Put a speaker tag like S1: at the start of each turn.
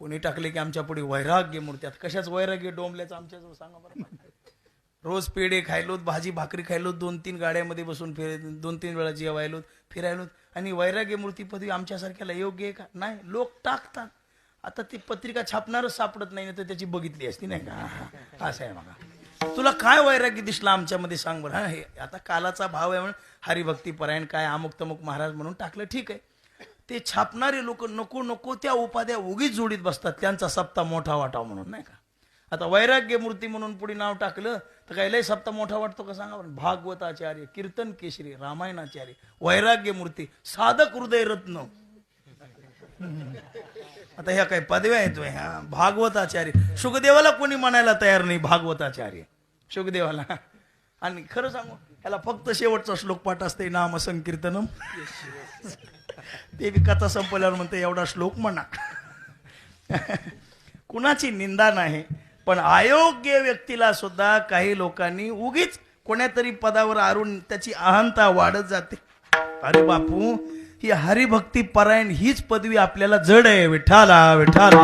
S1: कोणी टाकले की आमच्या पुढे वैराग्य मूर्त्यात कशाच वैराग्य डोंबल्याचं आमच्याजवळ सांगा बरं. रोज पेढे खायलोत भाजी भाकरी खायलोत दोन तीन गाड्यामध्ये बसून फिर दोन तीन वेळा जेवायलोत फिरायलोत. आणि वैराग्य मूर्ती पदवी आमच्यासारख्याला योग्य आहे का? नाही. लोक टाकतात. आता ती पत्रिका छापणारच सापडत नाही ना तर त्याची बघितली असती नाही का? असं आहे बघा. तुला काय वैराग्य दिसला आमच्यामध्ये सांग बरं. हे आता कालाचा भाव आहे म्हणून हरिभक्ती परायण काय अमुक तमुक महाराज म्हणून टाकलं ठीक आहे. ते छापणारे लोक नको नको त्या उपाध्या उगीच जोडीत बसतात. त्यांचा सप्ता मोठा वाटावा म्हणून नाही का? आता वैराग्य मूर्ती म्हणून पुढे नाव टाकलं तर काय लय सप्ताह मोठा वाटतो का सांगा बरं? भागवताचार्य कीर्तन केशरी रामायणाचार्य वैराग्य मूर्ती साधक हृदय रत्न आता ह्या काही पदव्या येतोय ह्या भागवताचार्य. शुकदेवाला कोणी म्हणायला तयार नाही भागवताचार्य. शुकदेवाला आणि खरं सांगू ह्याला फक्त शेवटचा श्लोक पाठ असते नाम संकीर्तनम. ते बी कथा संपल्यावर म्हणते एवढा श्लोक म्हणा. कुणाची निंदा नाही पण अयोग्य व्यक्तीला सुद्धा काही लोकांनी उगीच कोण्यातरी पदावर आरून त्याची अहंता वाढत जाते. अरे बापू ही हरिभक्ती परायण हीच पदवी आपल्याला जड आहे विठाला विठाला